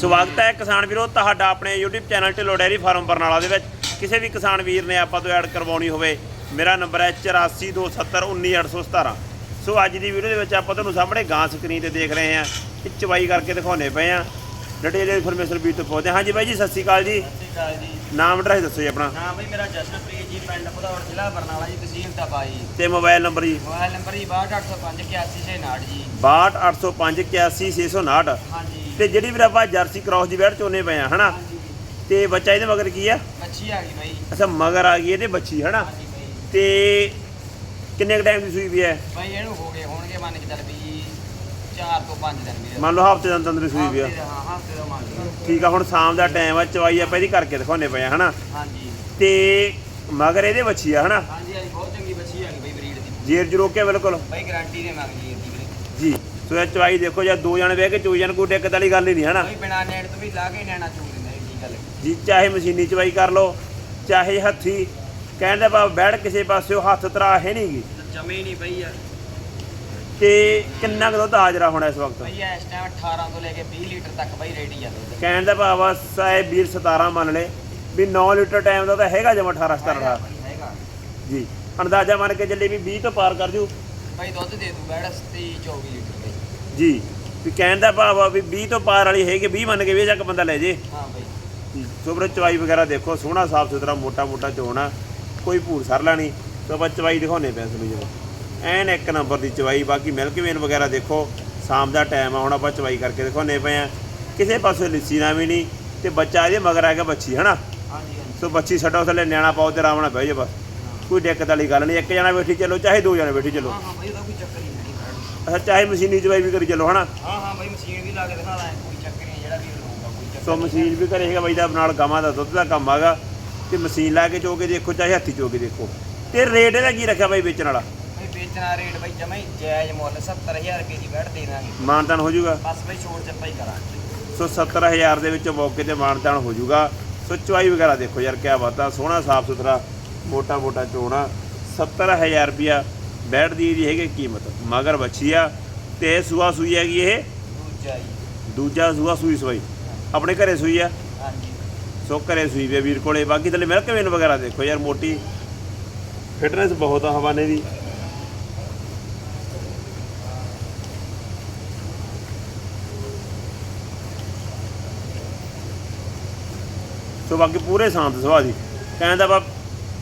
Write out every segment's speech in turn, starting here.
ਸਵਾਗਤ ਹੈ ਕਿਸਾਨ ਵੀਰੋ, ਤੁਹਾਡਾ ਆਪਣੇ YouTube channel Dhillon dairy farm Barnala ਦੇ ਵਿੱਚ। ਕਿਸੇ ਵੀ ਕਿਸਾਨ ਵੀਰ ਨੇ ਆਪਾਂ ਤੋਂ ਐਡ ਕਰਵਾਉਣੀ ਹੋਵੇ, ਮੇਰਾ ਨੰਬਰ ਹੈ 8427191817 ਸੋ ਅੱਜ ਦੀ ਵੀਡੀਓ ਦੇ ਵਿੱਚ ਆਪਾਂ ਤੁਹਾਨੂੰ ਸਾਹਮਣੇ ਗਾਂ ਸਕਰੀਨ ਤੇ ਦੇਖ ਰਹੇ ਹਾਂ ਇਹ ਚਵਾਈ ਕਰਕੇ ਦਿਖਾਉਣੇ ਪਏ ਆ ਡਿਟੇਲ ਇਨਫੋਰਮੇਸ਼ਨ ਵੀ ਤੋਂ ਪਹੁੰਚਦੇ ਹਾਂ। ਹਾਂਜੀ ਬਾਈ ਜੀ, ਸਤਿ ਸ਼੍ਰੀ ਅਕਾਲ ਜੀ। ਸਤਿ ਸ਼੍ਰੀ ਅਕਾਲ ਜੀ। ਨਾਮ ਐਡਰੈਸ ਦੱਸੋ ਜੀ ਆਪਣਾ। ਨਾਮ ਬਈ ਮੇਰਾ ਜਸ਼ਨਪ੍ਰੀਤ ਜੀ ਪਿੰਡ ਭਦੌੜ ਜ਼ਿਲ੍ਹਾ ਬਰਨਾਲਾ ਜੀ ਤਹਿਸੀਲ ਤਬਾਈ ਤੇ ਮੋਬਾਈਲ ਨੰਬਰ ਜੀ? ਮੋਬਾਈਲ ਨੰਬਰ ਜੀ 628558 ਜੀ। 62805659 ਹਾਂਜੀ। ਤੇ ਜਿਹੜੀ ਵੀਰ ਆਪਾਂ ਜਰਸੀ ਕ੍ਰਾਸ ਦੀ ਵੈਟ ਚੋਨੇ ਪਏ ਆ ਹਨਾ? ਤੇ ਬੱਚਾ ਇਹਦੇ ਮਗਰ ਕੀ ਆ? ਮੱਛੀ ਆ ਗਈ ਬਾਈ। ਅੱਛਾ ਮਗਰ ਆ ਗਈ ਇਹਦੇ ਬੱਚੀ ਹਨਾ? ਤੇ ਕਿੰਨੇ ਕ ਟਾਈਮ ਦੀ ਸੂਈ ਵੀ ਹੈ? ਬਾਈ ਇਹਨੂੰ ਹੋ ਗਏ ਹੋਣਗੇ ਮੰਨ ਕੇ ਚੱਲ ਵੀ 4 ਤੋਂ 5 ਦਿਨ ਵੀਰੇ ਮੰਨ ਲਓ ਹਫ਼ਤੇ ਦਾ ਅੰਦਰ ਸੂਈ ਵੀ ਆ। ਹਫ਼ਤੇ ਦਾ, ਹਾਂ ਹਫ਼ਤੇ ਦਾ ਮੰਨ ਲਓ। ਠੀਕ ਆ ਹੁਣ ਸ਼ਾਮ ਦਾ ਟਾਈਮ ਆ ਚਵਾਈ ਆਪਾਂ ਇਹਦੀ ਕਰਕੇ ਦਿਖਾਉਣੇ ਪਏ ਆ ਹਨਾ? ਹਾਂਜੀ। ਤੇ ਮਗਰ ਇਹਦੇ ਬੱਚੀ ਆ ਹਨਾ? ਹਾਂਜੀ ਹਾਂਜੀ ਬਹੁਤ ਚੰਗੀ ਮੱਛੀ ਆ ਗਈ ਬਾਈ ਬਰੀਡ ਦੀ। ਜੇਰ ਜਰੋ ਕੇ ਬਿਲਕੁਲ। ਬਾਈ ਗਾਰੰਟੀ ਦੇ ਮੰਗ ਜੀ ਇਹਦੀ ਵੀਰੇ। ਜੀ ਸੋ ਇਹ ਚਵਾਈ ਦੇਖੋ ਜਾਂ ਦੋ ਜਣੇ ਬਹਿ ਕੇ ਚੋਈ ਜਾਣ ਕੋਈ ਦਿੱਕਤ ਵਾਲੀ ਗੱਲ ਹੀ ਨਹੀਂ ਹਨਾ? ਬਾਈ ਬਿਨਾ ਨੇੜ ਤੋਂ ਵੀ ਲਾ ਕੇ ਨੈਣਾ ਚੁੰਗ ਦਿੰਦਾ ਇਹ ਕੀ ਗੱਲ। ਜੀ ਚਾਹੇ ਮਸ਼ੀਨੀ ਚਵਾਈ ਕਰ ਲਓ ਚਾਹੇ ਹੱਥੀ। ਕਹਿੰਦੇ ਬਾ ਬੈਠ ਕਿਸੇ ਪਾਸਿਓ ਹੱਥ ਤਰਾ ਹੈ ਨਹੀਂਗੀ ਜਮੇ ਨਹੀਂ ਬਈ ਯਾਰ। ਤੇ ਕਿੰਨਾ ਕੁ ਦੁੱਧ ਹਾਜ਼ਰਾ ਹੋਣਾ ਇਸ ਵਕਤ? ਬਈ ਇਸ ਟਾਈਮ 18 ਤੋਂ ਲੈ ਕੇ 20 ਲੀਟਰ ਤੱਕ ਬਾਈ ਰੈਡੀ ਆ ਦੁੱਧ। ਕਹਿਣ ਦਾ ਭਾਵ ਆ ਸਾਏ ਵੀਰ 17 ਮੰਨ ਲੈ ਵੀ 9 ਲੀਟਰ ਟਾਈਮ ਦਾ ਤਾਂ ਹੈਗਾ ਜਮਾ 18 17 ਹੈਗਾ ਜੀ। ਅੰਦਾਜ਼ਾ ਮੰਨ ਕੇ ਚੱਲੇ ਵੀ 20 ਤੋਂ ਪਾਰ ਕਰ ਜੂ। ਬਾਈ ਦੁੱਧ ਦੇ ਦੂ ਬੈੜ 23 24 ਲੀਟਰ ਜੀ। ਵੀ ਕਹਿਣ ਦਾ ਭਾਵ ਆ ਵੀ 20 ਤੋਂ ਪਾਰ ਵਾਲੀ ਹੈਗੀ 20 ਮੰਨ ਕੇ ਵੀ ਜੱਕ ਬੰਦਾ ਲੈ ਜੇ। ਹਾਂ ਬਾਈ। ਸੁਬਰ ਚਵਾਈ ਵਗੈਰਾ ਦੇਖੋ ਸੋਹਣਾ ਸਾਫ਼ ਸੁਥਰਾ ਮੋਟਾ ਮੋਟਾ ਚੋਣਾ ਕੋਈ ਭੂਰ ਸਰਲਾ ਨਹੀਂ ਸੋ ਆਪਾਂ ਚਵਾਈ ਦਿਖਾਉਨੇ ਪਿਆ ਤੁਹਾਨੂੰ ਜਦੋਂ ਐਨ ਇੱਕ ਨੰਬਰ ਦੀ ਚਵਾਈ ਬਾਕੀ ਮਿਲਕ ਵੇਨ ਵਗੈਰਾ ਦੇਖੋ ਸ਼ਾਮ ਦਾ ਟਾਈਮ ਆ ਹੁਣ ਆਪਾਂ ਚਵਾਈ ਕਰਕੇ ਦਿਖਾਉਨੇ ਪਏ ਆ। ਕਿਸੇ ਪਾਸੇ ਲਿੱਸੀ ਨਾ ਵੀ ਨਹੀਂ ਤੇ ਬੱਚਾ ਇਹਦੇ ਮਗਰ ਆ ਗਿਆ ਬੱਚੀ ਹਨਾ? ਸੋ ਬੱਚੀ ਛੱਡੋ ਥੱਲੇ ਨਿਆਣਾ ਪਾਓ ਤੇ ਆਰਾਮ ਨਾਲ ਬਹਿ ਜਾ ਬਸ। ਕੋਈ ਦਿੱਕਤ ਵਾਲੀ ਗੱਲ ਨਹੀਂ ਇੱਕ ਜਣਾ ਬੈਠੀ ਚੱਲੋ ਚਾਹੇ ਦੋ ਜਣੇ ਬੈਠੀ ਚੱਲੋ। ਹਾਂ ਹਾਂ ਬਾਈ ਉਹਦਾ ਕੋਈ ਚੱਕਰ ਨਹੀਂ ਹੈ। ਅੱਛਾ ਚਾਹੇ ਮਸ਼ੀਨੀ ਚਵਾਈ ਵੀ ਕਰੀ ਚੱਲੋ ਹਨਾ? ਹਾਂ ਹਾਂ ਬਾਈ ਮਸ਼ੀਨ ਵੀ ਲਾ ਕੇ ਦਿਖਾ ਦਾਂ ਕੋਈ ਚੱਕਰ ਨਹੀਂ ਜਿਹੜਾ ਵੀ ਹੋਊਗਾ ਕੋਈ ਚੱਕਰ ਸੋ ਮਸ਼ੀਨ ਵੀ ਕਰੇਗਾ ਬਾਈ ਦਾ ਨਾਲ ਗਾਵਾਂ ਦਾ ਦੁੱਧ ਦਾ ਕੰਮ ਆਗਾ। ਤੇ ਮਸ਼ੀਨ ਲਾ ਕੇ ਚੋ ਕੇ ਦੇਖੋ ਚਾਹੇ ਹੱਥੀ ਚੋ ਕੇ ਦੇਖੋ। ਤੇ ਰੇਟ ਇਹਦਾ ਕੀ ਰੱਖਿਆ ਬਾਈ ਵੇਚਣ ਵਾਲਾ? ਵੇਚਣਾ ਰੇਟ ਬਾਈ ਜਮਾ ਹੀ ਜਾਇਜ਼ ਮੁੱਲ 70000 ਰੁਪਏ ਦੀ ਬੈਠ ਦੇ ਦਾਂਗੇ। ਮਾਨਤਾਨ ਹੋ ਜਾਊਗਾ? ਬਸ ਬਾਈ ਛੋੜ ਚੱਪਾ ਹੀ ਕਰਾਂਗੇ। ਸੋ 70000 ਦੇ ਵਿੱਚ ਮੌਕੇ ਤੇ ਮਾਨਤਾਨ ਹੋ ਜਾਊਗਾ। ਸੋ ਚੁਆਈ ਵਗੈਰਾ ਦੇਖੋ ਯਾਰ ਕਿਆ ਬਾਤ ਆ। ਸੋਹਣਾ ਸਾਫ਼ ਸੁਥਰਾ ਮੋਟਾ ਮੋਟਾ ਚੋਣਾ। 70000 ਰੁਪਿਆ ਬੈਠ ਦੀ ਇਹਦੀ ਹੈਗੀ ਕੀਮਤ। ਮਗਰ ਬੱਚੀ ਆ। ਤੇ ਸੂਆ ਸੂਈ ਹੈਗੀ ਇਹ? ਦੂਜਾ ਜੀ। ਦੂਜਾ ਸੂਆ ਸੂਈ ਸਵਾਈ ਆਪਣੇ ਘਰੇ ਸੂਈ ਆ? ਹਾਂਜੀ। ਸੋ ਘਰੇ ਸੂਈ ਵੀ ਆ ਵੀਰ ਕੋਲੇ। ਬਾਕੀ ਥੱਲੇ ਮਿਲਕ ਵੇਨ ਵਗੈਰਾ ਦੇਖੋ ਯਾਰ ਮੋਟੀ ਫਿਟਨੈਸ ਬਹੁਤ ਆ ਹਵਾਨੇ ਦੀ। ਸੋ ਬਾਕੀ ਪੂਰੇ ਸ਼ਾਂਤ ਸੁਭਾਅ ਦੀ। ਕਹਿੰਦਾ ਬਾ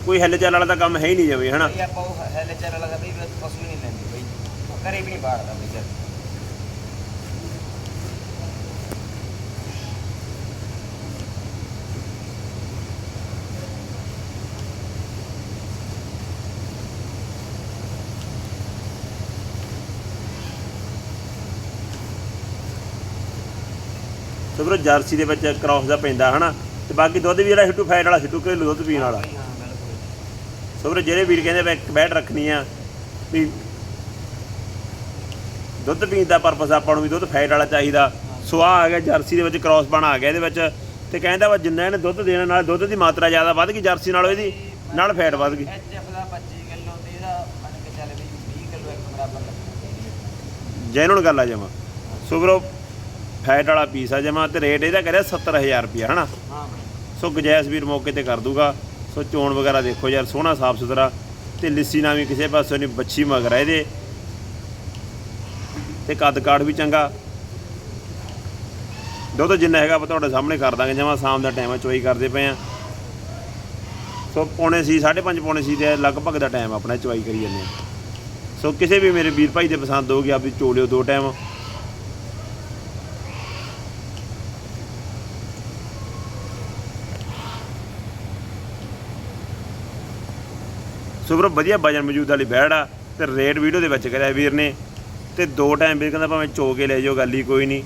ਕੋਈ ਹਿੱਲ ਚੱਲ ਵਾਲਾ ਤਾਂ ਕੰਮ ਹੈ ਹੀ ਨਹੀਂ ਜਾਵੇ ਹਨਾ? ਬਾਈ ਆਪਾਂ ਉਹ ਹੈਲੇ ਚੱਲ ਲਗਾ ਬਈ ਪਸ਼ੂ ਹੀ ਨਹੀਂ ਲੈਂਦੇ ਬਾਈ। ਉਹ ਘਰੇ ਵੀ ਨਹੀਂ ਬਾੜਦਾ ਬਾਈ ਚੱਲ। ਸੋ ਵੀਰੋ ਜਰਸੀ ਦੇ ਵਿੱਚ ਕ੍ਰਾਸ ਦਾ ਪੈਂਦਾ ਹਨਾ? ਤੇ ਬਾਕੀ ਦੁੱਧ ਵੀ ਜਿਹੜਾ ਹਿੱਟੂ ਫੈਟ ਵਾਲਾ ਹਿੱਟੂ ਘਰੇਲੂ ਦੁੱਧ ਪੀਣ ਵਾਲਾ। ਸੋ ਵੀਰੋ ਜਿਹੜੇ ਵੀਰ ਕਹਿੰਦੇ ਮੈਂ ਇੱਕ ਬੈਟ ਰੱਖਣੀ ਆ ਵੀ ਦੁੱਧ ਪੀਣ ਦਾ ਪਰਪਸ ਆਪਾਂ ਨੂੰ ਵੀ ਦੁੱਧ ਫੈਟ ਵਾਲਾ ਚਾਹੀਦਾ। ਸੋ ਆ ਆ ਗਿਆ ਜਰਸੀ ਦੇ ਵਿੱਚ ਕ੍ਰਾਸ ਬਣ ਆ ਗਿਆ ਇਹਦੇ ਵਿੱਚ। ਤੇ ਕਹਿੰਦਾ ਵਾ ਜਿੰਨਾ ਇਹਨੇ ਦੁੱਧ ਦੇਣਾ ਨਾਲ ਦੁੱਧ ਦੀ ਮਾਤਰਾ ਜ਼ਿਆਦਾ ਵੱਧ ਗਈ ਜਰਸੀ ਨਾਲੋਂ ਇਹਦੀ ਨਾਲ ਫੈਟ ਵੱਧ ਗਈ। ਐਚਐਫ ਦਾ 25 ਕਿਲੋ ਤੇ ਇਹਦਾ ਮੰਨ ਕੇ ਚੱਲ ਵੀ 20 ਕਿਲੋ ਇੱਕ ਬਰਾਬਰ ਲੱਗਦਾ ਜੈਨੂਨ ਗੱਲ ਆ ਜਮਾ। ਸੋ ਵੀਰੋ ਫੈਟ ਵਾਲਾ ਪੀਸ ਆ ਜਮਾ ਤੇ ਰੇਟ ਇਹਦਾ ਕਰਿਆ 70000 ਰੁਪਇਆ ਹਨਾ? ਹਾਂ ਸੋ ਗੁਜੈਸ ਵੀਰ ਮੌਕੇ ਤੇ ਕਰ ਦੂਗਾ। ਸੋ ਚੋਣ ਵਗੈਰਾ ਦੇਖੋ ਯਾਰ ਸੋਹਣਾ ਸਾਫ਼ ਸੁਥਰਾ। ਤੇ ਲਿੱਸੀ ਨਾ ਵੀ ਕਿਸੇ ਪਾਸੇ ਨਹੀਂ ਬੱਚੀ ਮਗਰ ਆ ਇਹਦੇ। ਤੇ ਕੱਦ ਕਾਠ ਵੀ ਚੰਗਾ। ਦੁੱਧ ਜਿੰਨਾ ਹੈਗਾ ਆਪਾਂ ਤੁਹਾਡੇ ਸਾਹਮਣੇ ਕਰ ਦਾਂਗੇ ਜਮਾ ਸ਼ਾਮ ਦਾ ਟਾਈਮ ਹੈ ਚੋਈ ਕਰਦੇ ਪਏ ਆ। ਸੋ ਪੌਣੇ ਸੀ 5:30 ਪੌਣੇ ਸੀ ਦੇ ਲਗਭਗ ਦਾ ਟਾਈਮ ਆਪਣਾ ਚੋਈ ਕਰੀ ਜਾਂਦੇ ਆ। ਸੋ ਕਿਸੇ ਵੀ ਮੇਰੇ ਵੀਰ ਭਾਈ ਦੇ ਪਸੰਦ ਹੋਊਗੀ ਆਪਦੀ ਚੋ ਲਿਓ ਦੋ ਟਾਈਮ ਸੋ ਵੀਰੋ ਵਧੀਆ ਵਜਨ ਮੌਜੂਦ ਵਾਲੀ ਬੈੜ ਆ ਤੇ ਰੇਟ ਵੀਡੀਓ ਦੇ ਵਿੱਚ ਕਰਿਆ ਵੀਰ ਨੇ। ਤੇ ਦੋ ਟਾਈਮ ਵੀਰ ਕਹਿੰਦਾ ਭਾਵੇਂ ਚੋ ਕੇ ਲੈ ਜਾਓ ਗੱਲ ਹੀ ਕੋਈ ਨਹੀਂ।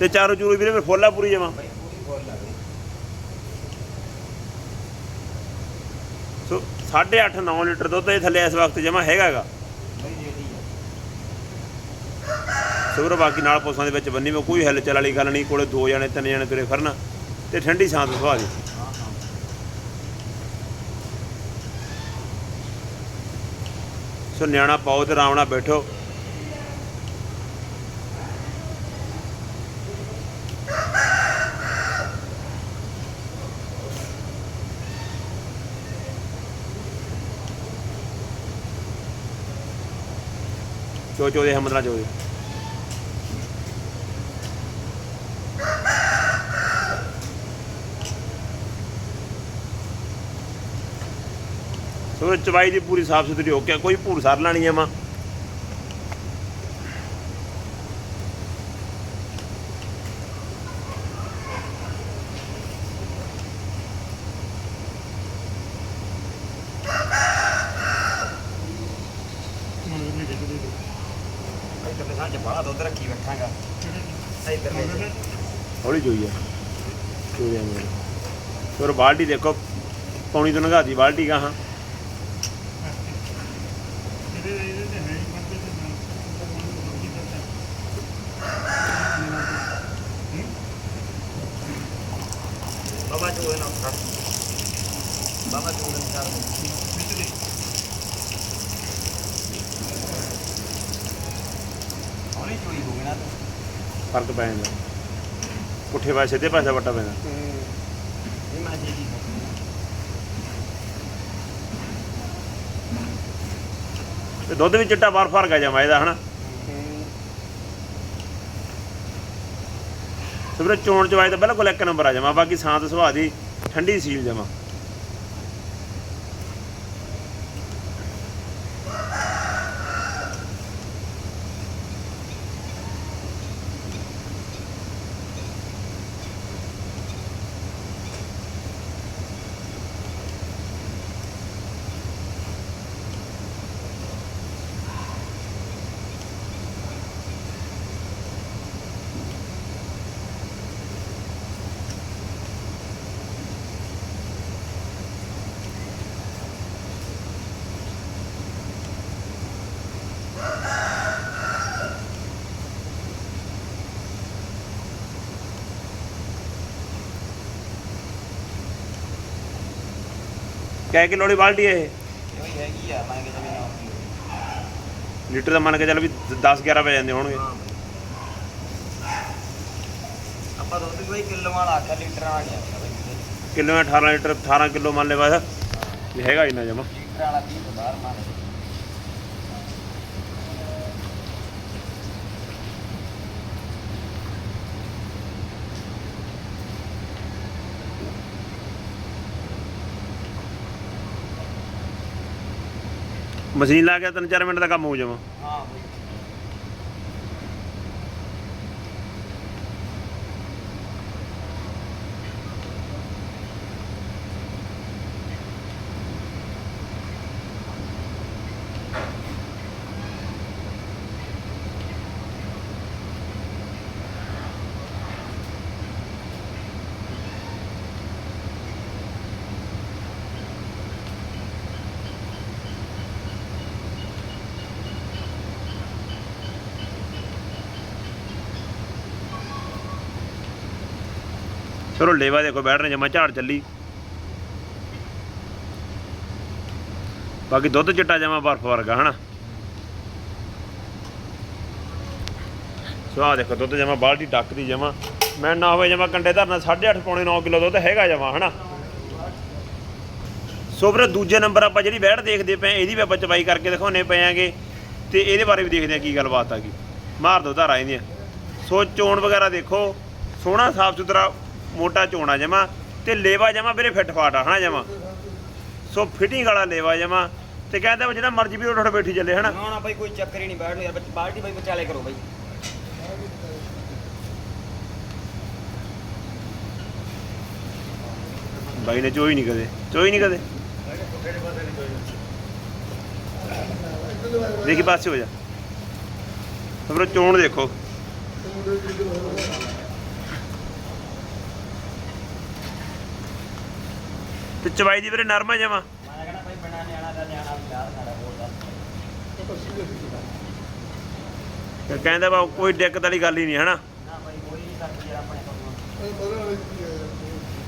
ਤੇ ਚਾਰੋ ਚੂਰੋ ਵੀਰੇ ਫਿਰ ਫੋਲਾ ਪੂਰੀ ਜਮਾ। ਸੋ 8.5 9 ਲੀਟਰ ਦੁੱਧ ਇਹ ਥੱਲੇ ਇਸ ਵਕਤ ਜਮਾ ਹੈਗਾਗਾ। ਬਾਈ ਰੇਡੀ ਆ। ਸੋ ਵੀਰੋ ਬਾਕੀ ਨਾਲ ਪੋਸਾਂ ਦੇ ਵਿੱਚ ਬੰਨੀ ਮੈਂ ਕੋਈ ਹਿੱਲ ਚੱਲ ਵਾਲੀ ਗੱਲ ਨਹੀਂ ਕੋਲੇ ਦੋ ਜਣੇ ਤਿੰਨ ਜਣੇ ਤੁਰੇ ਫਿਰਨ ਤੇ ਠੰਡੀ ਸ਼ਾਂਤ ਸੁਭਾਅ ਦੀ ਸੋ ਨਿਆਣਾ ਪਾਓ ਤੇ ਆਰਾਮ ਨਾਲ ਬੈਠੋ। ਚੋ ਚੋ ਦੇ ਹਮਦਰਾ ਚੋ ਦੇ। ਸੋ ਚਵਾਈ ਦੀ ਪੂਰੀ ਸਾਫ਼ ਸੁਥਰੀ ਹੋ ਕੇ ਕੋਈ ਭੂਰ ਸਰ ਲੈਣੀ ਹੈ ਮਾਂ। ਇੱਧਰ ਹੌਲੀ ਚੋਈ ਹੈ ਚੋਈ ਜਾਂਦੇ ਫਿਰ ਬਾਲਟੀ ਦੇਖੋ, ਪੌਣੀ ਤੋਂ ਨਗਾਤੀ ਬਾਲਟੀ ਕਹਾਂ? ਬਾਬਾ ਚੋਏ ਨਾ ਫੜ ਬਾਬਾ ਚੋਏ ਨਾ ਕਰ ਫ਼ਰਕ ਪੈ ਜਾਂਦਾ। ਪੁੱਠੇ ਪਾਸੇ, ਸਿੱਧੇ ਪਾਸੇ ਵੱਟਾ ਪੈਂਦਾ। ਤੇ ਦੁੱਧ ਵੀ ਚਿੱਟਾ ਬਰਫ ਵਰਗਾ ਜਮਾ ਇਹਦਾ ਹਨਾ? ਸਵੇਰੇ ਚੋਣ ਚਵਾਏ ਤਾਂ ਬਿਲਕੁਲ ਇੱਕ ਨੰਬਰ ਆ ਜਮਾ ਬਾਕੀ ਸਾਂਤ ਸੁਭਾਅ ਦੀ ਠੰਡੀ ਸੀਲ ਜਮਾ 6 ਕਿਲੋ ਵਾਲੀ ਬਾਲਟੀ ਇਹ? ਲੀਟਰ ਦਾ ਮੰਨ ਕੇ ਚੱਲ ਵੀ 10 11 ਪੈ ਜਾਂਦੇ ਹੋਣਗੇ। ਆਪਾਂ ਦੁੱਧ ਵੀ ਕਿਲੋ ਵਾਲਾ ਆਖਿਆ ਲੀਟਰ ਵਾਲਾ ਕਿਲੋ 18 ਲੀਟਰ 18 ਕਿਲੋ ਮੰਨ ਲੈ ਬਸ। ਹੈਗਾ ਇੰਨਾ ਜਮਾ। ਲੀਟਰ ਵਾਲਾ 20 ਬਾਹਰ ਮੰਨ ਕੇ ਮਸ਼ੀਨ ਲਾ ਕੇ 3-4 ਮਿੰਟ ਦਾ ਕੰਮ ਹੋ ਜਾਵਾ ਹਾਂ ਬਈ। ਚਲੋ ਲੇਵਾ ਦੇਖੋ ਬੈਠ ਰਹੇ ਜਮਾ ਝਾੜ ਚੱਲੀ। ਬਾਕੀ ਦੁੱਧ ਚਿੱਟਾ ਜਮਾ ਬਰਫ ਵਰਗਾ, ਹਨਾ? ਸੋ ਆਹ ਦੇਖੋ, ਦੁੱਧ ਜਮਾ ਬਾਲਟੀ ਡੱਕਦੀ ਜਮਾ। ਮੈਂ ਨਾ ਹੋਵੇ ਜਮਾ ਕੰਡੇ ਧਰਨਾ 8.5 ਪੌਣੇ 9 ਕਿਲੋ ਦੁੱਧ ਹੈਗਾ ਜਮਾ, ਹਨਾ? ਸੋ ਫਿਰ ਦੂਜੇ ਨੰਬਰ ਆਪਾਂ ਜਿਹੜੀ ਬੈੜ ਦੇਖਦੇ ਪਏ ਇਹਦੀ ਵੀ ਆਪਾਂ ਚਬਾਈ ਕਰਕੇ ਦਿਖਾਉਣੇ ਪਏ ਆਂਗੇ। ਤੇ ਇਹਦੇ ਬਾਰੇ ਵੀ ਦੇਖਦੇ ਆ ਕੀ ਗੱਲਬਾਤ ਆ ਗਈ। ਮਾਰ ਦੋ ਧਾਰਾ ਇਹਦੀਆਂ। ਸੋ ਚੋਣ ਵਗੈਰਾ ਦੇਖੋ, ਸੋਹਣਾ ਸਾਫ਼ ਸੁਥਰਾ ਮੋਟਾ ਚੋਣਾ ਜਮਾ ਤੇ ਲੇਵਾ ਜਮਾ ਵੀਰੇ ਫਿੱਟ ਫਾਟ ਆ ਹਨਾ ਜਮਾ? ਸੋ ਫਿਟਿੰਗ ਵਾਲਾ ਲੇਵਾ ਜਮਾ ਤੇ ਕਹਿੰਦਾ ਵੀ ਜਿਹੜਾ ਮਰਜ਼ੀ ਵੀ ਉੱਠ ਉੱਠ ਬੈਠੀ ਚੱਲੇ ਹਨਾ? ਨਾ ਨਾ ਭਾਈ ਕੋਈ ਚੱਕਰ ਹੀ ਨਹੀਂ ਬੈਠ ਨੂੰ ਯਾਰ ਬੱਚ- ਬਾਲਟੀ ਭਾਈ ਵਿਚਾਲੇ ਕਰੋ ਭਾਈ ਬਾਈ ਨੇ ਚੋਈ ਨਹੀਂ ਕਦੇ ਚੋਈ ਨਹੀਂ ਕਦੇ? ਦੇਖੀ ਪਾਸੇ ਹੋ ਜਾ। ਫਿਰ ਚੋਣ ਦੇਖੋ। ਤੇ ਚਵਾਈ ਦੀ ਵੀਰੇ ਨਰਮ ਆ ਜਮਾ। ਮੈਂ ਕਹਿੰਦਾ ਭਾਈ ਬਿਨਾ ਨਿਆਣਾ ਦਾ ਨਿਆਣਾ ਵੀ ਲਾਰ ਸਾਡਾ ਬੋਲਦਾ ਤੇ ਕਹਿੰਦਾ ਵਾ ਕੋਈ ਦਿੱਕਤ ਵਾਲੀ ਗੱਲ ਹੀ ਨਹੀਂ, ਹਨਾ?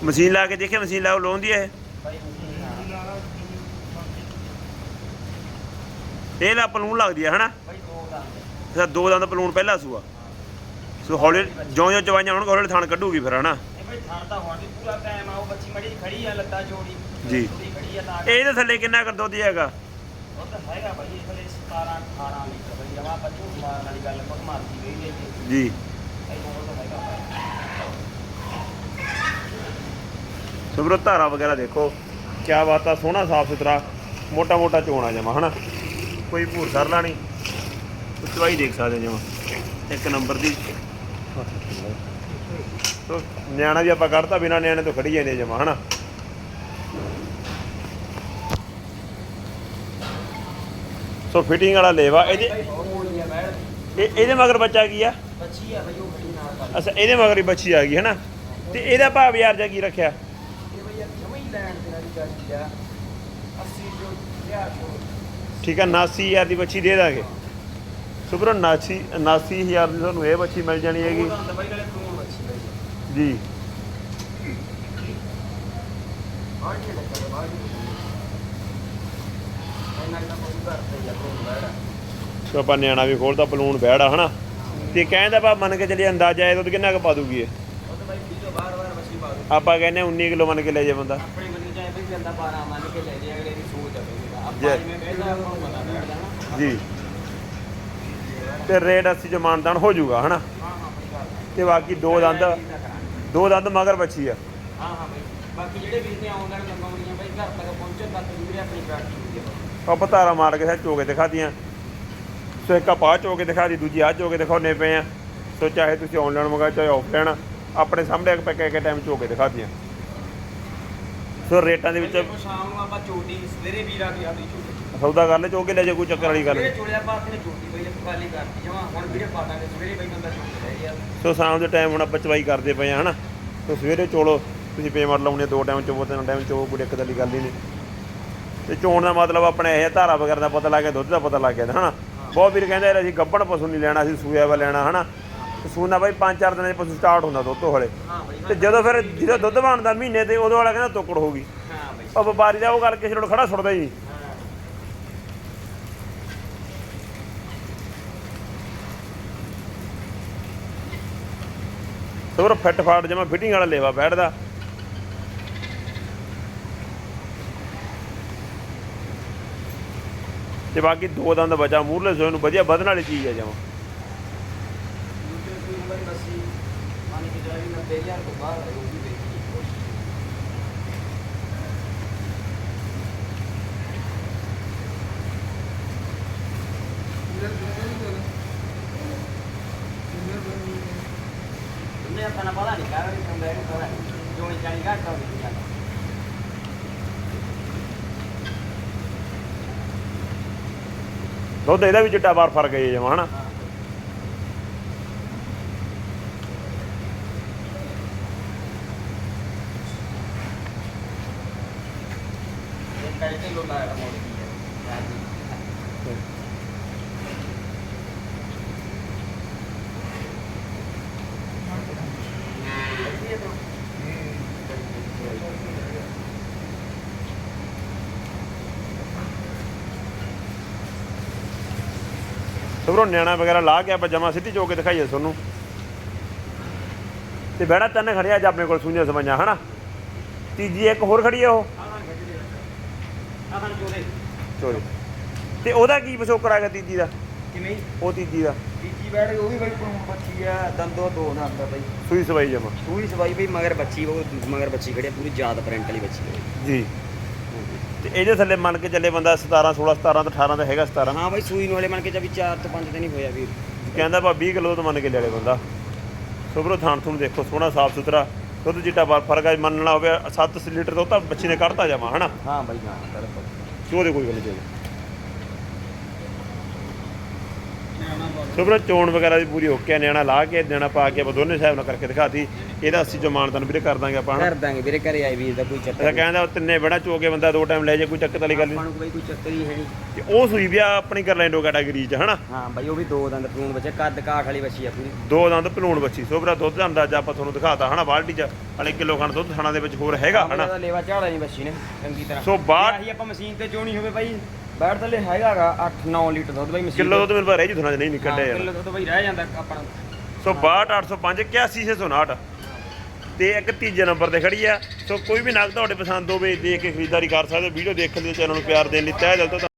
ਮਸ਼ੀਨ ਲਾ ਕੇ ਦੇਖਿਆ, ਮਸ਼ੀਨ ਲਾ ਲਾਉਂਦੀ ਹੈ ਇਹ? ਲਾ ਪਲੂਣ ਲੱਗਦੀ ਹੈ ਹਨਾ? ਭਾਈ ਦੋ ਦਾ ਦੰਦ ਪਲੂਣ ਪਹਿਲਾ ਸੂਆ। ਸੋ ਹੌਲੀ ਜਿਉਂ ਜਿਉਂ ਚਵਾਈਆਂ ਹੋਣਗੇ ਹੌਲੀ ਥਾਣ ਕੱਢੂਗੀ ਫਿਰ, ਹਨਾ? ਥਾਂ ਤਾਂ ਹੁਣ ਵੀ ਪੂਰਾ ਟਾਈਮ ਆ ਉਹ ਬੱਚੀ ਮੜੀ ਖੜੀ ਆ ਲੱਤਾਂ ਜੋੜੀ ਜੀ। ਥੋੜੀ ਖੜੀ ਆ ਤਾਂ ਇਹ ਇਹਦੇ ਥੱਲੇ ਕਿੰਨਾ ਕਰ ਦੁੱਧ ਹੈਗਾ? ਉਹ ਤਾਂ ਹੈਗਾ ਭਾਈ ਇਹ ਥਲੇ 17 18 ਲੀਟਰ ਭਾਈ ਜਮਾ ਪੱਚੂ ਮਾਰਨ ਵਾਲੀ ਗੱਲ ਕੋਈ ਮਾਰਦੀ ਗਈ ਹੈ ਜੀ। ਜੀ। ਇਹ ਹੈਗਾ ਧਾਰਾ ਵਗੈਰਾ ਦੇਖੋ। ਕਿਆ ਬਾਤ ਆ ਸੋਹਣਾ ਸਾਫ਼ ਸੁਥਰਾ ਮੋਟਾ ਮੋਟਾ ਚੋਣਾ ਜਮਾ ਹਨਾ? ਕੋਈ ਭੂਰ ਸਰਲਾ ਨਹੀਂ। ਉਚਵਾਈ ਦੇਖ ਸਕਦੇ ਜਮਾ। ਇੱਕ ਨੰਬਰ ਦੀ। ਸੋ ਨਿਆਣਾ ਵੀ ਆਪਾਂ ਕੱਢਤਾ ਬਿਨਾ ਨਿਆਣੇ ਤੋਂ ਖੜੀ ਜਾਂਦੇ ਜਮਾ ਹਨਾ? ਸੋ ਫਿਟਿੰਗ ਵਾਲਾ ਲੇਵਾ ਇਹਦੇ ਇਹਦੇ ਮਗਰ ਬੱਚਾ ਕੀ ਆ? ਬੱਚੀ ਹੈ ਭਾਈ ਉਹ ਬੜੀ ਨਾਲ ਅੱਛਾ ਇਹਦੇ ਮਗਰ ਹੀ ਬੱਚੀ ਆ ਗਈ ਹੈ ਨਾ ਤੇ ਇਹਦਾ ਭਾਅ ਯਾਰ ਜਾ ਕੀ ਰੱਖਿਆ? ਇਹ ਭਈ ਜਮਾ ਹੀ ਲੈਣ ਦੇ ਨਾਲ ਚਾਹੀਦੀ ਆ? 80 ਜੋ ਲਿਆ ਜੋ ਠੀਕ ਆ 79000 ਦੀ ਬੱਚੀ ਦੇ ਦਾਂਗੇ। ਸੁਬਰੋ 79 79000 ਦੀ ਤੁਹਾਨੂੰ ਇਹ ਬੱਚੀ ਮਿਲ ਜਾਣੀ ਹੈਗੀ ਉਹਦਾ ਹੁੰਦਾ ਭਾਈ ਨਾਲੇ ਫੋਨ ਬੱਚੀ ਭਾਈ ਜੀ। ਤੇ ਆਪਾਂ ਨਿਆਣਾ ਵੀ ਖੋਲਦਾ ਬਲੂਨ ਬੈੜਾ ਹਨਾ? ਤੇ ਕਹਿੰਦਾ ਬਾ ਮੰਨ ਕੇ ਚੱਲੀ ਅੰਦਾਜ਼ਾ ਇਹ ਦੁੱਧ ਕਿੰਨਾ ਕੁ ਪਾ ਦੂਗੀ ਇਹ? ਆਪਾਂ ਕਹਿੰਦੇ 19 ਕਿਲੋ ਮੰਨ ਕੇ ਲੈ ਜੇ ਬੰਦਾ। ਆਪਣੇ ਬੰਦੇ ਚਾਹੇ ਵੀ ਬੰਦਾ 12 ਮੰਨ ਕੇ ਲੈ ਜੇ। ਅਗਲੇ ਦੀ ਸੋਚ ਆਪਾਂ ਤੇ ਰੇਟ ਅਸੀਂ ਜੋ ਮਾਨਦਾਨ ਹੋ ਜਾਊਗਾ ਹਨਾ? ਤੇ ਬਾਕੀ ਦੋ ਦੰਦ ਦੋ ਦੰਦ ਮਗਰ ਬੱਚੀ ਆ। ਹਾਂ ਹਾਂ ਬਈ। ਬਾਕੀ ਜਿਹੜੇ ਵੀਰ ਨੇ ਆਨਲਾਈਨ ਮੰਗਾਉਣੀਆਂ ਬਈ ਘਰ ਤੱਕ ਪਹੁੰਚਣ ਤੱਕ ਵੀਰੇ ਆਪਣੀ ਹੈ ਆਪਾਂ ਧਾਰਾ ਮਾਰ ਕੇ ਸਾ ਚੋਕੇ ਦਿਖਾਤੀਆਂ। ਸੋ ਇੱਕ ਆਪਾਂ ਚੋ ਕੇ ਦਿਖਾ ਦੀ ਦੂਜੀ ਆ ਚੋ ਕੇ ਦਿਖਾਉਣੇ ਪਏ ਆ। ਸੋ ਚਾਹੇ ਤੁਸੀਂ ਆਨਲਾਈਨ ਮੰਗਾ ਚਾਹੇ ਆਫਲਾਈਨ ਆਪਣੇ ਸਾਹਮਣੇ ਇੱਕ ਪੈਕੇ ਕੇ ਟਾਈਮ ਚੋ ਕੇ ਦਿਖਾਤੀਆਂ। ਸੋ ਰੇਟਾਂ ਦੇ ਵਿੱਚ ਦੇਖੋ ਸ਼ਾਮ ਨੂੰ ਆਪਾਂ ਚੋਟੀ ਸਵੇਰੇ ਵੀਰ ਆ ਕੇ ਆਪਣੀ ਚੋਟੀ ਸੌਦਾ ਕਰ ਲੈ ਚੋ ਕੇ ਲੈ ਜੇ ਕੋਈ ਚੱਕਰ ਵਾਲੀ ਗੱਲ ਸਵੇਰੇ ਨਹੀਂ। ਚੋਲਿਆ ਪਾ ਆਪਣੇ ਚੋਟੀ ਬਈ ਇੱਕ ਖਾਲੀ ਕਰਤੀ ਜਮਾ। ਹੁਣ ਵੀਰੇ ਪਾਟਾਂਗੇ ਸਵੇਰੇ ਬਈ ਬੰਦਾ ਚੋਟੀ ਲੈ ਗਿਆ। ਸੋ ਸ਼ਾਮ ਦੇ ਟਾਈਮ ਹੁਣ ਆਪਾਂ ਚਵਾਈ ਕਰਦੇ ਪਏ ਆ ਹਨਾ? ਸੋ ਸਵੇਰੇ ਚੋਲੋ ਤੁਸੀਂ ਪੇਮੈਂਟ ਲਾਉਣੇ ਦੋ ਟਾਈਮ ਚੋਵੋ ਤਿੰਨ ਟਾਈਮ ਚੋਵੋ ਕੋਈ ਦਿੱਕਤ ਵਾਲੀ ਗੱਲ ਹੀ ਨਹੀਂ। ਤੇ ਚੋਣ ਦਾ ਮਤਲਬ ਆਪਣੇ ਇਹ ਧਾਰਾ ਵਗੈਰਾ ਦਾ ਪਤਾ ਲੱਗ ਗਿਆ ਦੁੱਧ ਦਾ ਪਤਾ ਲੱਗ ਗਿਆ ਹਨਾ? ਬਹੁਤ ਵੀਰ ਕਹਿੰਦੇ ਯਾਰ ਅਸੀਂ ਗੱਬਣ ਪਸ਼ੂ ਨਹੀਂ ਲੈਣਾ ਅਸੀਂ ਸੂਆ ਵਾ ਲੈਣਾ ਹਨਾ? ਸੂਣਾ ਬਾਈ 5-4 ਦਿਨਾਂ ਦੇ ਪਸ਼ੂ ਸਟਾਰਟ ਹੁੰਦਾ ਦੁੱਧ ਹਲੇ ਹਾਂ ਬਈ ਤੇ ਜਦੋਂ ਫਿਰ ਜਦੋਂ ਦੁੱਧ ਬਣਦਾ ਮਹੀਨੇ ਤੇ ਉਦੋਂ ਵਾਲਾ ਕਹਿੰਦਾ ਤੁੱਕੜ ਹੋ ਗਈ। ਹਾਂ ਬਈ। ਉਹ ਵਪਾਰੀ ਦਾ ਉਹ ਕਿਸੇ ਨਾਲ ਖੜਾ ਹੀ ਹਾਂ ਸੋਰ ਫਿੱਟ ਫਾਟ ਜਮਾ ਫਿਟਿੰਗ ਵਾਲਾ ਲੇਵਾ ਬੈਠਦਾ। ਤੇ ਬਾਕੀ ਦੋ ਦੰਦ ਬਚਾ ਮੂਰਲੇ ਸੋਏ ਨੂੰ ਵਧੀਆ ਵਧਣ ਵਾਲੀ ਚੀਜ਼ ਹੈ ਜਮਾ। ਕੋਈ ਮੰਨ ਕੇ ਜਾਈ 90000 ਤੋਂ ਬਾਹਰ ਹੈ ਉਹ ਵੀ ਵੇਚੀ ਉਹਨੇ ਆਪਾਂ ਨੂੰ ਪਤਾ ਨਹੀਂ ਕਰ ਵੀ ਹੁੰਦਾ ਇਹਨੂੰ ਪਤਾ ਨਹੀਂ ਜੋਣੀ ਚਾਲੀ ਘੱਟ ਹੋ ਗਈ ਜਾਂਦਾ ਦੁੱਧ ਇਹਦਾ ਵੀ ਚਿੱਟਾ ਬਾਰ ਫ਼ਰਕ ਹੈ ਜਮਾ, ਹਨਾ? ਹਾਂ ਇਹ ਸਭਰੋਂ ਨਿਆਣਾ ਵਗੈਰਾ ਲਾ ਕੇ ਆਪਾਂ ਜਮਾ ਸਿੱਧੀ ਚੋ ਕੇ ਦਿਖਾਈਏ ਤੁਹਾਨੂੰ। ਤੇ ਬੈੜਾ ਤਿੰਨ ਖੜਿਆ ਅੱਜ ਆਪਣੇ ਕੋਲ ਸੁਣੀਆਂ ਸਮਾਈਆਂ ਹਨਾ? ਤੀਜੀ ਇੱਕ ਹੋਰ ਖੜੀ ਆ ਉਹ। ਆਹਾਂ ਚੋਰੇ ਚੋਰੀ। ਤੇ ਉਹਦਾ ਕੀ ਵਿਸੋਕੜਾ ਹੈਗਾ ਤੀਜੀ ਦਾ? ਕਿਵੇਂ? ਉਹ ਤੀਜੀ ਦਾ। ਤੀਜੀ ਬੈਠ ਉਹ ਵੀ ਬਈ ਬੱਚੀ ਆ ਦੰਦੋ ਦੋ ਨਾ ਆਂਦਾ ਬਈ। ਸੂਈ ਸਵਾਈ ਜਮਾ। ਪੂਰੀ ਸਵਾਈ ਬਈ ਮਗਰ ਬੱਚੀ ਉਹ ਮਗਰ ਬੱਚੀ ਖੜੀ ਆ, ਪੂਰੀ ਜਾਤ ਪ੍ਰਿੰਟ ਵਾਲੀ ਬੱਚੀ ਹੈ ਜੀ। ਤੇ ਇਹਦੇ ਥੱਲੇ ਮੰਨ ਕੇ ਚੱਲੇ ਬੰਦਾ 17 16 17 ਤੋਂ 18 ਦਾ ਹੈਗਾ 17 ਹਾਂ ਬਈ ਸੂਈ ਨੂੰ ਵਾਲੇ ਮੰਨ ਕੇ ਜਾ ਵੀ 4 ਤੋਂ 5 ਦਿਨ ਹੀ ਹੋਇਆ ਵੀਰ ਕਹਿੰਦਾ ਬਾ 20 ਕਿਲੋ ਤੋਂ ਮੰਨ ਕੇ ਲਿਆਲੇ ਬੰਦਾ। ਸੁਬਰੋ ਥਾਣ ਥੂਣ ਦੇਖੋ ਸੋਹਣਾ ਸਾਫ਼ ਸੁਥਰਾ ਦੁੱਧ ਜਿੱਟਾ ਬਾਰ ਫ਼ਰਕ ਆ ਮੰਨਣਾ ਹੋਵੇ 7 ਲੀਟਰ ਤੋਂ ਤਾਂ ਬੱਚੀ ਨੇ ਕੱਢਤਾ ਜਾਵਾ ਹਨਾ? ਹਾਂ ਬਈ ਹਾਂ ਬਿਲਕੁਲ ਤੇ ਉਹਦੇ ਕੋਈ ਗੱਲ ਨਹੀਂ ਚਾਹੀਦੀ ਸੁਬਰੋ ਚੋਣ ਵਗੈਰਾ ਦੀ ਪੂਰੀ ਓਕੇ ਨਿਆਣਾ ਲਾ ਕੇ ਨਿਆਣਾ ਪਾ ਕੇ ਆਪਾਂ ਦੋਨੇ ਸਾਹਿਬ ਨਾਲ ਕਰਕੇ ਦਿਖਾਤੀ। ਇਹਦਾ ਅਸੀਂ ਜੋ ਮਾਨਤਨ ਵੀਰੇ ਕਰ ਦਾਂਗੇ ਆਪਾਂ ਹਨਾ। ਕਰ ਦਾਂਗੇ ਵੀਰੇ ਘਰੇ ਆਏ ਵੀਰ ਦਾ ਕੋਈ ਚੱਕਰ ਇਹਦਾ ਕਹਿੰਦਾ ਤਿੰਨੇ ਬੜਾ ਚੋਕੇ ਬੰਦਾ ਦੋ ਟਾਈਮ ਲੈ ਜੇ ਕੋਈ ਚੱਕਰ ਵਾਲੀ ਗੱਲ ਆਪਾਂ ਨਹੀਂ ਨੂੰ ਬਈ ਕੋਈ ਚੱਕਰ ਹੀ ਹੈ ਨਹੀਂ। ਤੇ ਉਹ ਸੂਈ ਵੀ ਆ ਆਪਣੀ ਕਰਲੈਂਡੋ ਕੈਟਾਗਰੀ ਚ ਹਨਾ। ਹਾਂ ਬਈ ਉਹ ਵੀ ਦੋ ਦੰਦ ਪਰੂਨ ਬੱਚੇ ਕੱਦ ਕਾਠ ਵਾਲੀ ਬੱਚੀ ਆ ਪੂਰੀ। ਦੋ ਦੰਦ ਭਲੂਣ ਬੱਚੀ ਸੋਬਰਾ ਦੁੱਧ ਦਾ ਅੰਦਾਜ਼ਾ ਆਪਾਂ ਤੁਹਾਨੂੰ ਦਿਖਾਤਾ ਹਨਾ ਬਾਲਟੀ ਚ ਹਲੇ ਕਿਲੋ ਖੰਡ ਦੁੱਧ ਥਾਣਾ ਦੇ ਵਿੱਚ ਹੋਰ ਹੈਗਾ ਹਨਾ। ਲੇਵਾ ਝਾੜਾ ਨਹੀਂ ਬੱਚੀ ਨੇ ਚੰਗੀ ਤਰ੍ਹਾਂ। ਸੋ ਬਾਹਰ- ਆਹੀ ਆਪਾਂ ਮਸ਼ੀਨ ਤੇ ਚੋਣੀ ਹੋਵੇ ਬਾਈ। ਬੈਠ ਥੱਲੇ ਹੈਗਾਗਾ 8-9 ਲੀਟਰ ਦੁੱਧ ਬਾਈ ਮਸ਼ੀਨ ਕਿਲੋ ਦੁੱਧ ਮੇਰੇ ਪਾ ਰਹਿ ਜੂ ਚ ਨਹੀਂ ਨਿਕਲਦਾ ਯਾਰ ਕਿਲੋ ਦੁੱਧ ਬਾਈ ਰਹਿ ਜਾਂਦਾ ਆਪਣਾ ਸੋ 62805 81659 ਤੇ ਇੱਕ ਤੀਜੇ ਨੰਬਰ ਤੇ ਖੜੀ ਆ। ਸੋ ਕੋਈ ਵੀ ਨਗ ਤੁਹਾਡੇ ਪਸੰਦ ਹੋਵੇ ਦੇਖ ਕੇ ਖਰੀਦਦਾਰੀ ਕਰ ਸਕਦੇ ਹੋ। ਵੀਡੀਓ ਦੇਖਣ ਲਈ ਚੈਨਲ ਨੂੰ ਪਿਆਰ ਦੇਣ ਲਈ ਤਹਿ ਦਿਲ ਤੋਂ